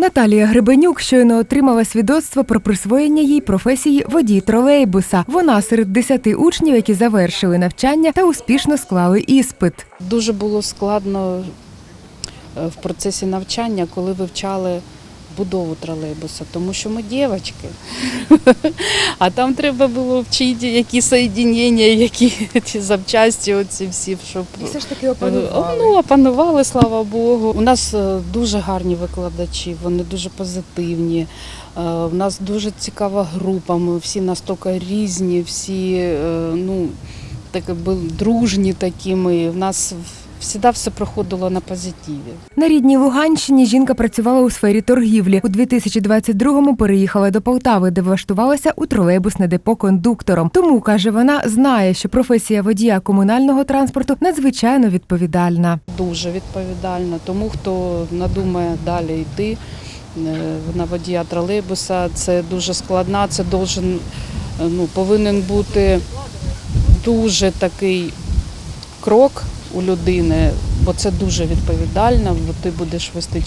Наталія Гребенюк щойно отримала свідоцтво про присвоєння їй професії водій тролейбуса. Вона серед десяти учнів, які завершили навчання та успішно склали іспит. Дуже було складно е, в процесі навчання, коли вивчали будову тролейбуса, тому що ми дівчатки. А там треба було вчити, які соєдінення, які ті запчасті, оці всі, щоб все ж таки опанували. Ну, опанували, слава Богу. У нас е, дуже гарні викладачі, вони дуже позитивні. Е, У нас дуже цікава група. Ми всі настільки різні, всі е, ну, так, дружні такі ми. У нас завжди все проходило на позитиві. На рідній Луганщині жінка працювала у сфері торгівлі. У 2022-му переїхала до Полтави, де влаштувалася у тролейбусне депо кондуктором. Тому каже вона, знає, що професія водія комунального транспорту надзвичайно відповідальна. Дуже відповідально. Тому хто надумає далі йти е, на водія тролейбуса, це дуже складна, це должен, е, ну, повинен бути дуже такий крок у людини, бо це дуже відповідально, бо ти будеш вести е,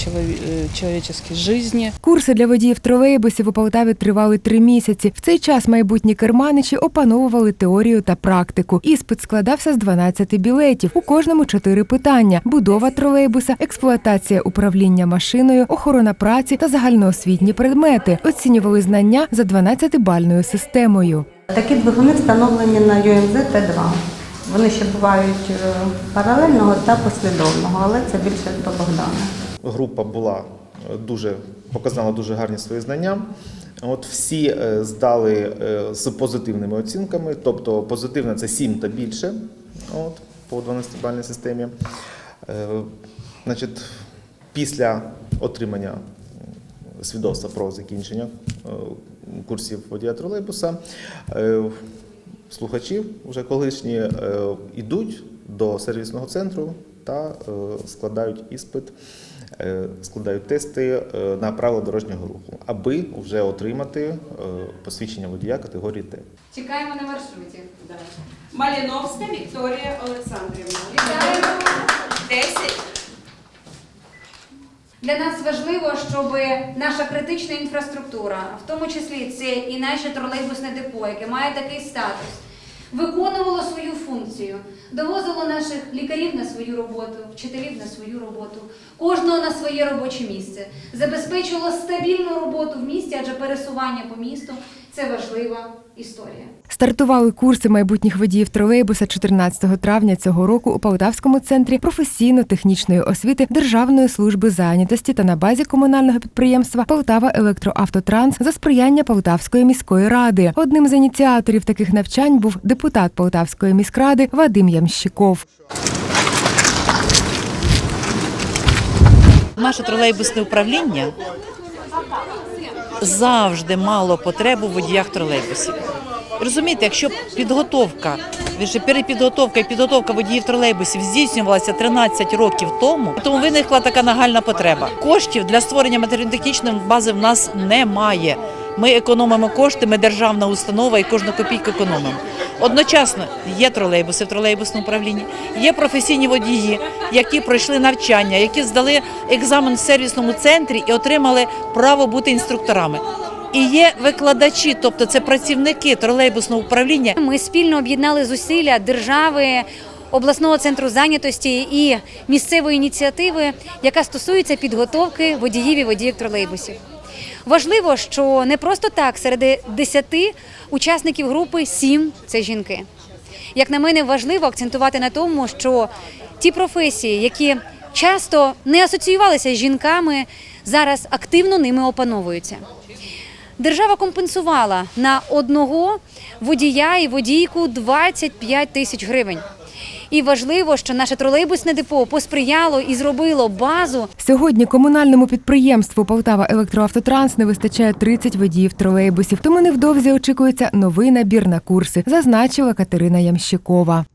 чоловічі житті. Курси для водіїв тролейбусів у Полтаві тривали три місяці. В цей час майбутні керманичі опановували теорію та практику. Іспит складався з 12 білетів. У кожному чотири питання: будова тролейбуса, експлуатація управління машиною, охорона праці та загальноосвітні предмети. Оцінювали знання за 12-бальною системою. Такі двигуни встановлені на UMZ Т2. Вони ще бувають е, паралельного та послідовного, але це більше до Богдана. група була е, дуже показала дуже гарні свої знання. От всі е, здали з позитивними оцінками, тобто позитивна це 7 та більше. От по 12-бальній системі. Значить, після отримання свідоцтва про закінчення курсів водія тролейбуса. Е, Слухачі, вже колишні, е, йдуть до сервісного центру та е, складають іспит, е, складають тести е, на правила дорожнього руху, аби вже отримати е, посвідчення водія категорії Т. Чекаємо на маршруті. Маліновська Вікторія Олександрівна. Вітаємо. 10. Для нас важливо, щоб наша критична інфраструктура, в тому числі це і наше тролейбусне депо, яке має такий статус, виконувало свою функцію, довозило наших лікарів на свою роботу, вчителів на свою роботу, кожного на своє робоче місце, забезпечувало стабільну роботу в місті, адже пересування по місту це важлива історія. Стартували курси майбутніх водіїв тролейбуса 14 травня цього року у Полтавському центрі професійно-технічної освіти Державної служби зайнятості та на базі комунального підприємства Полтава Електроавтотранс за сприяння Полтавської міської ради. Одним з ініціаторів таких навчань був депутат Полтавської міськради Вадим Ямщиков. Наше тролейбусне управління завжди мало потребу в водіях тролейбусів. Розумієте, якщо підготовка, вірше, перепідготовка і підготовка водіїв тролейбусів здійснювалася 13 років тому, тому виникла така нагальна потреба. Коштів для створення матеріально-технічної бази в нас немає. Ми економимо кошти, ми державна установа і кожну копійку економимо. Одночасно є тролейбуси в тролейбусному управлінні, є професійні водії, які пройшли навчання, які здали екзамен в сервісному центрі і отримали право бути інструкторами. І є викладачі, тобто це працівники тролейбусного управління, Ми спільно об'єднали зусилля держави. Обласного центру зайнятості і місцевої ініціативи, яка стосується підготовки водіїв і водіїв тролейбусів. Важливо, що не просто так серед 10 учасників групи 7 – це жінки. Як на мене, важливо акцентувати на тому, що ті професії, які часто не асоціювалися з жінками, зараз активно ними опановуються. Держава компенсувала на одного водія і водійку 25 тисяч гривень. І важливо, що наше тролейбусне депо посприяло і зробило базу Сьогодні комунальному підприємству Полтава Електроавтотранс не вистачає 30 водіїв тролейбусів, тому невдовзі очікується новий набір на курси, зазначила Катерина Ямщикова.